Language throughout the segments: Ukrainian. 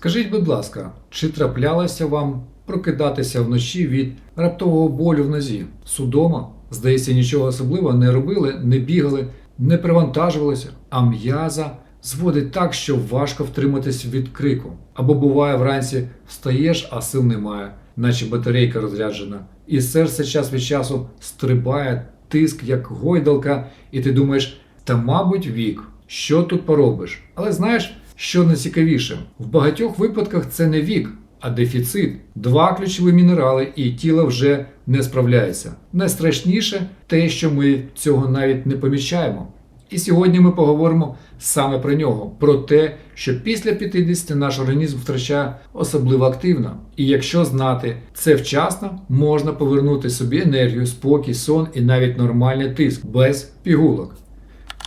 Скажіть, будь ласка, чи траплялося вам прокидатися вночі від раптового болю в нозі? Судома, здається, нічого особливого не робили, не бігали, не привантажувалися, а м'яза зводить так, що важко втриматись від крику. Або буває вранці встаєш, а сил немає, наче батарейка розряджена, і серце час від часу стрибає, тиск як гойдалка, і ти думаєш, та мабуть вік, що тут поробиш? Але знаєш, що найцікавіше? В багатьох випадках це не вік, а дефіцит. Два ключові мінерали, і тіло вже не справляється. Найстрашніше те, що ми цього навіть не помічаємо. І сьогодні ми поговоримо саме про нього, про те, що після 50 наш організм втрачає особливо активно. І якщо знати це вчасно, можна повернути собі енергію, спокій, сон і навіть нормальний тиск без пігулок.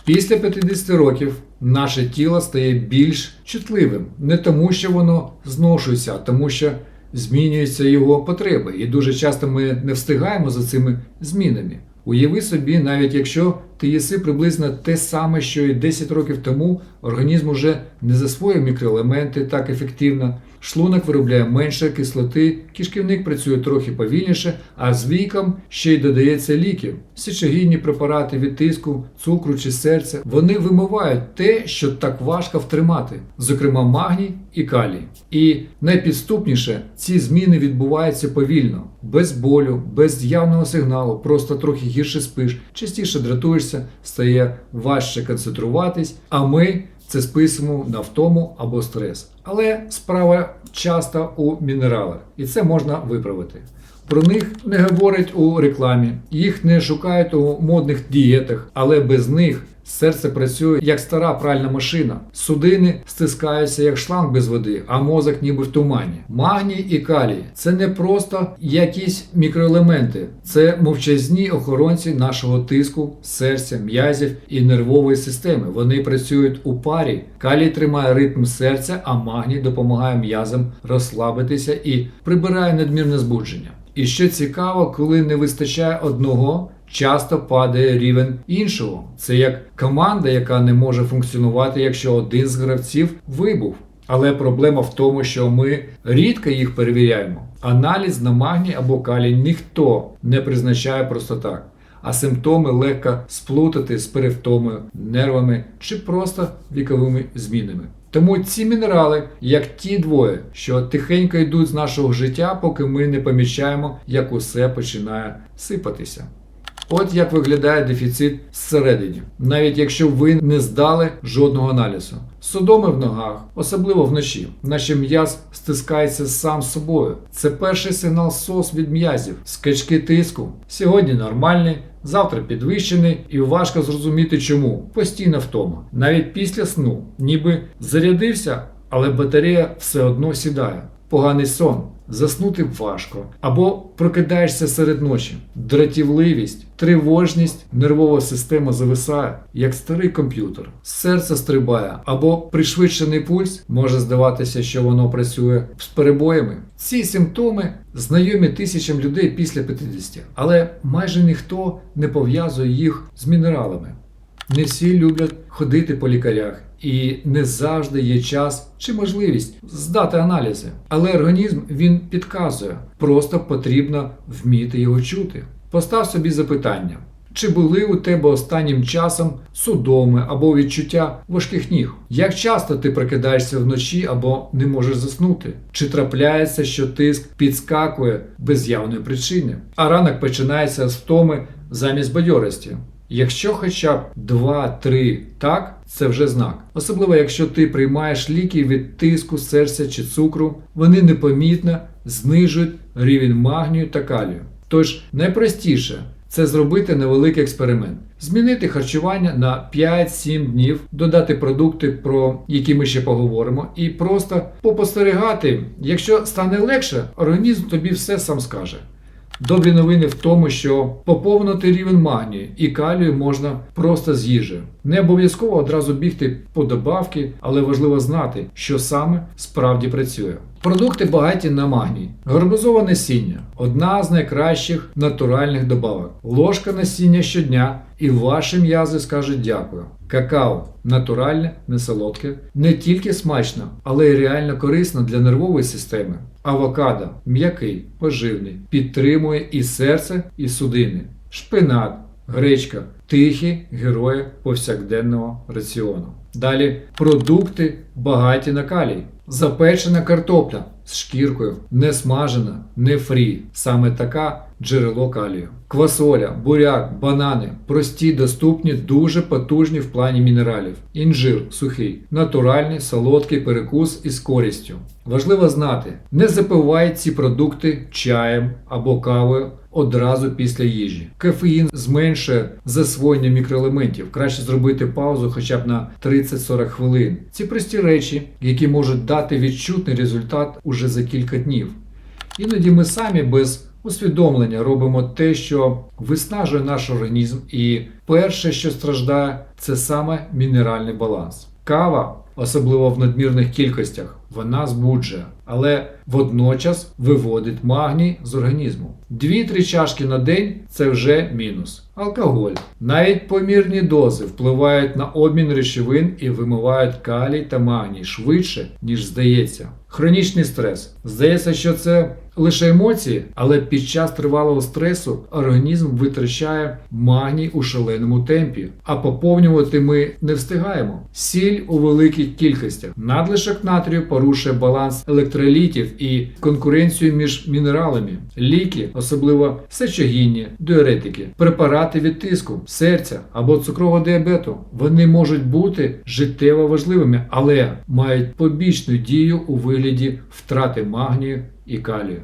Після 50 років наше тіло стає більш чутливим не тому, що воно зношується, а тому, що змінюються його потреби. І дуже часто ми не встигаємо за цими змінами. Уяви собі, навіть якщо ти їси приблизно те саме, що і 10 років тому, організм уже не засвоює мікроелементи так ефективно, шлунок виробляє менше кислоти, кишківник працює трохи повільніше, а з віком ще й додається ліків. Січогінні препарати від тиску, цукру чи серця. Вони вимивають те, що так важко втримати, зокрема магній і калій. І найпідступніше, ці зміни відбуваються повільно, без болю, без явного сигналу, просто трохи гірше спиш, частіше дратуєшся, стає важче концентруватись, а ми це списуємо на втому або стрес. Але справа часто у мінералах, і це можна виправити. Про них не говорять у рекламі, їх не шукають у модних дієтах, але без них серце працює як стара пральна машина. Судини стискаються як шланг без води, а мозок ніби в тумані. Магній і калій це не просто якісь мікроелементи, це мовчазні охоронці нашого тиску, серця, м'язів і нервової системи. Вони працюють у парі. Калій тримає ритм серця, а магній допомагає м'язам розслабитися і прибирає надмірне збудження. І що цікаво, коли не вистачає одного, часто падає рівень іншого. Це як команда, яка не може функціонувати, якщо один з гравців вибув. Але проблема в тому, що ми рідко їх перевіряємо. Аналіз на магній або калій ніхто не призначає просто так. А симптоми легко сплутати з перевтомою, нервами чи просто віковими змінами. Тому ці мінерали, як ті двоє, що тихенько йдуть з нашого життя, поки ми не помічаємо, як усе починає сипатися. От як виглядає дефіцит зсередині, навіть якщо ви не здали жодного аналізу. Судоми в ногах, особливо вночі, наче м'яз стискається сам собою. Це перший сигнал СОС від м'язів, скачки тиску. Сьогодні нормальний, завтра підвищений, і важко зрозуміти чому. Постійна втома. Навіть після сну, ніби зарядився, але батарея все одно сідає. Поганий сон, заснути важко, або прокидаєшся серед ночі, дратівливість, тривожність, нервова система зависає, як старий комп'ютер, серце стрибає, або пришвидшений пульс може здаватися, що воно працює з перебоями. Ці симптоми знайомі тисячам людей після 50, але майже ніхто не пов'язує їх з мінералами. Не всі люблять ходити по лікарях, і не завжди є час чи можливість здати аналізи. Але організм він підказує, просто потрібно вміти його чути. Постав собі запитання. Чи були у тебе останнім часом судоми або відчуття важких ніг? Як часто ти прокидаєшся вночі або не можеш заснути? Чи трапляється, що тиск підскакує без явної причини, а ранок починається з втоми замість бадьорості? Якщо хоча б 2-3 так, це вже знак. Особливо якщо ти приймаєш ліки від тиску, серця чи цукру, вони непомітно знижують рівень магнію та калію. Тож найпростіше це зробити невеликий експеримент. Змінити харчування на 5-7 днів, додати продукти, про які ми ще поговоримо, і просто попостерігати. Якщо стане легше, організм тобі все сам скаже. Добрі новини в тому, що поповнити рівень магнію і калію можна просто з їжею. Не обов'язково одразу бігти по добавки, але важливо знати, що саме справді працює. Продукти багаті на магній. Гарбузове насіння одна з найкращих натуральних добавок. Ложка насіння щодня, і ваші м'язи скажуть дякую. Какао натуральне, не солодке, не тільки смачно, але й реально корисно для нервової системи. Авокадо м'який, поживний, підтримує і серце, і судини. Шпинат, гречка тихі герої повсякденного раціону. Далі продукти багаті на калій. Запечена картопля з шкіркою, не смажена, не фрі. Саме така джерело калію. Квасоля, буряк, банани прості, доступні, дуже потужні в плані мінералів. Інжир сухий, натуральний, солодкий перекус із користю. Важливо знати, не запивайте ці продукти чаєм або кавою одразу після їжі. Кофеїн зменшує засвоєння мікроелементів. Краще зробити паузу хоча б на 30-40 хвилин. Ці прості речі, які можуть дати відчутний результат уже за кілька днів. Іноді ми самі без усвідомлення робимо те, що виснажує наш організм, і перше, що страждає, це саме мінеральний баланс. Кава, особливо в надмірних кількостях, вона збуджує, але водночас виводить магній з організму. 2-3 чашки на день це вже мінус. Алкоголь. Навіть помірні дози впливають на обмін речовин і вимивають калій та магній швидше, ніж здається. Хронічний стрес. Здається, що це лише емоції, але під час тривалого стресу організм витрачає магній у шаленому темпі, а поповнювати ми не встигаємо. Сіль у великих кількостях. Надлишок натрію порушує баланс електролітів і конкуренцію між мінералами, ліки, особливо сечогінні, диуретики, препарати від тиску, серця або цукрового діабету. Вони можуть бути життєво важливими, але мають побічну дію у вигляді втрати магнію і калію.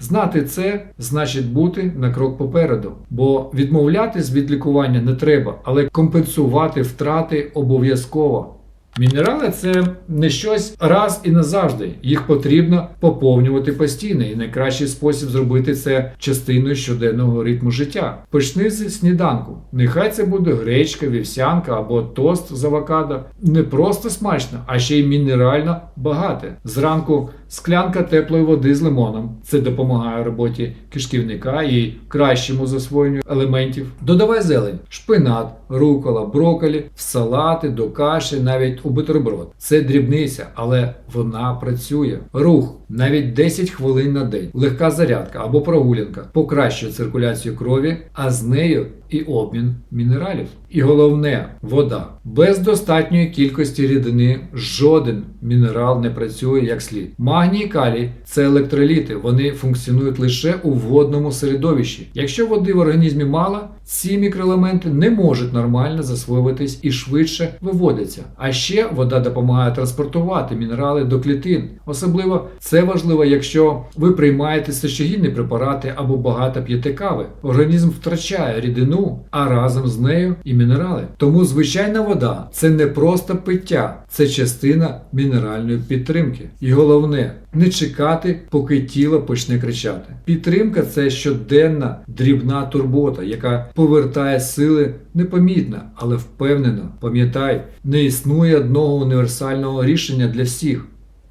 Знати це значить бути на крок попереду, бо відмовлятись від лікування не треба, але компенсувати втрати обов'язково. Мінерали це не щось раз і назавжди. Їх потрібно поповнювати постійно, і найкращий спосіб зробити це частиною щоденного ритму життя. Почни з сніданку. Нехай це буде гречка, вівсянка або тост з авокадо. Не просто смачно, а ще й мінерально багате. Зранку склянка теплої води з лимоном. Це допомагає роботі кишківника і кращому засвоєнню елементів. Додавай зелень, шпинат, рукола, броколі, в салати, до каші, навіть у бутерброд. Це дрібниця, але вона працює. Рух навіть 10 хвилин на день, легка зарядка або прогулянка покращує циркуляцію крові, а з нею і обмін мінералів. І головне вода. Без достатньої кількості рідини жоден мінерал не працює як слід. Магній і калій це електроліти, вони функціонують лише у водному середовищі. Якщо води в організмі мало, ці мікроелементи не можуть нормально засвоюватись і швидше виводяться. А ще вода допомагає транспортувати мінерали до клітин. Особливо це важливо, якщо ви приймаєте сечогінні препарати або багато п'єте кави. Організм втрачає рідину, а разом з нею і мінерали. Тому звичайна вода це не просто пиття, це частина мінеральної підтримки. І головне, не чекати, поки тіло почне кричати. Підтримка це щоденна дрібна турбота, яка повертає сили непомітно, але впевнено. Пам'ятай, не існує одного універсального рішення для всіх.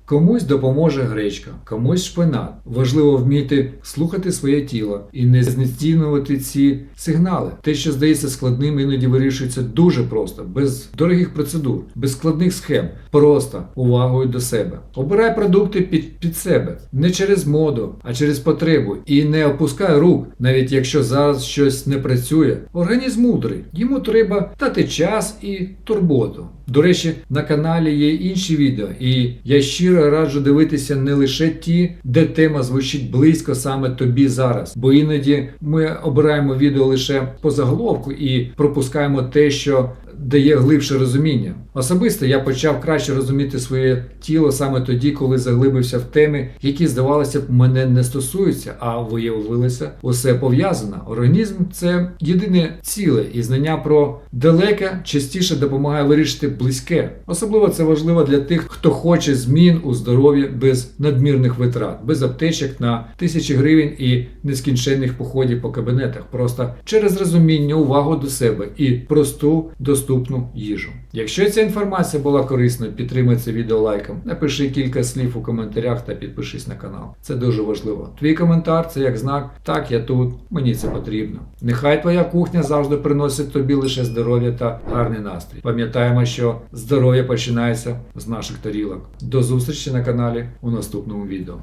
Комусь допоможе гречка, комусь шпинат. Важливо вміти слухати своє тіло і не знецінювати ці сигнали. Те, що здається складним, іноді вирішується дуже просто, без дорогих процедур, без складних схем, просто увагою до себе. Обирай продукти під, під себе, не через моду, а через потребу. І не опускай рук, навіть якщо зараз щось не працює. Організм мудрий, йому треба дати час і турботу. До речі, на каналі є інші відео, і я щиро раджу дивитися не лише ті, де тема звучить близько саме тобі зараз, бо іноді ми обираємо відео лише по заголовку і пропускаємо те, що дає глибше розуміння. Особисто я почав краще розуміти своє тіло саме тоді, коли заглибився в теми, які здавалося б мене не стосуються, а виявилося усе пов'язано. Організм це єдине ціле, і знання про далеке частіше допомагає вирішити близьке. Особливо це важливо для тих, хто хоче змін у здоров'ї без надмірних витрат, без аптечок на тисячі гривень і нескінченних походів по кабінетах. Просто через розуміння, увагу до себе і просту доступну їжу. Якщо ця інформація була корисною, підтримай це відео лайком, напиши кілька слів у коментарях та підпишись на канал. Це дуже важливо. Твій коментар це як знак, так я тут, мені це потрібно. Нехай твоя кухня завжди приносить тобі лише здоров'я та гарний настрій. Пам'ятаємо, що здоров'я починається з наших тарілок. До зустрічі на каналі у наступному відео.